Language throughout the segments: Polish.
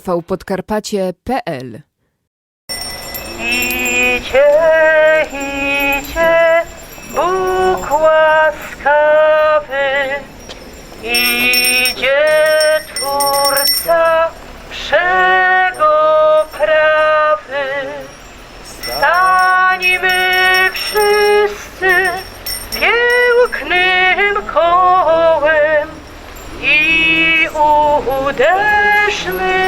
tvpodkarpacie.pl Idzie, idzie, Bóg łaskawy, idzie Twórca. Stańmy wszyscy pięknym kołem i uderzmy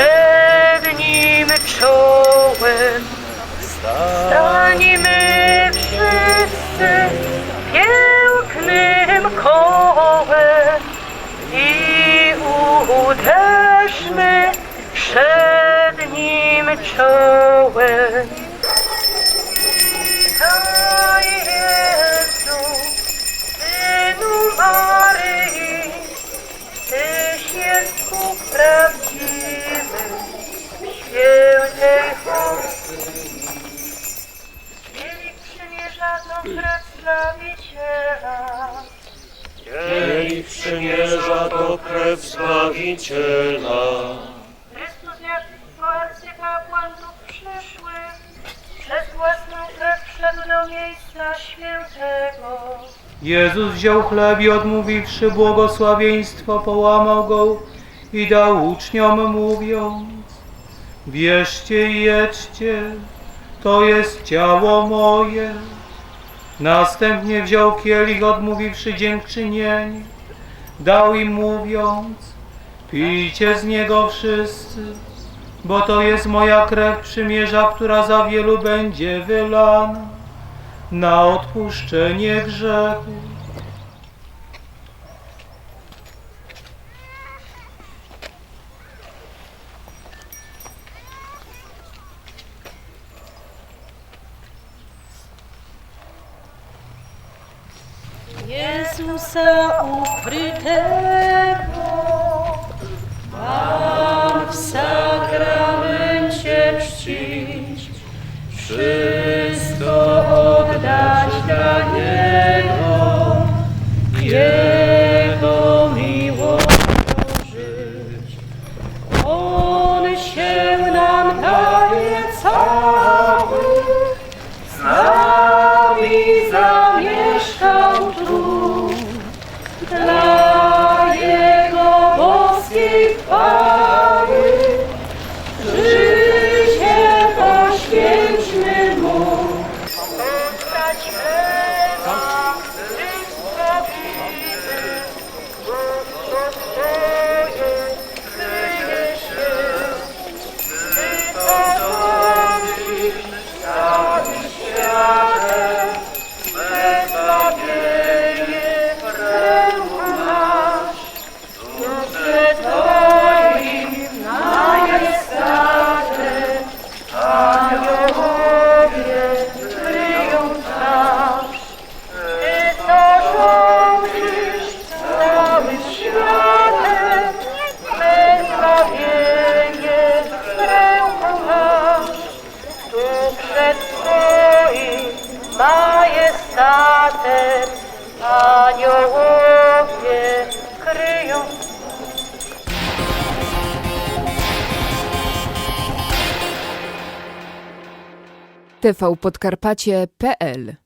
przed nim czołem. Stańmy wszyscy pięknym kołem i uderzmy przed nim czołem. Witaj Zbawiciela. Chrystus jako arcykapłan tu przyszły, przez własną krew wszedł do miejsca świętego. Jezus wziął chleb i odmówiwszy błogosławieństwo, połamał go i dał uczniom, mówiąc: Bierzcie i jedźcie, to jest ciało moje. Następnie wziął kielich, odmówiwszy dziękczynienie, dał im, mówiąc: Pijcie z niego wszyscy, bo to jest moja krew przymierza, która za wielu będzie wylana na odpuszczenie grzechu. Jezusa ukrytego mam w sakramencie czcić, tvpodkarpacie.pl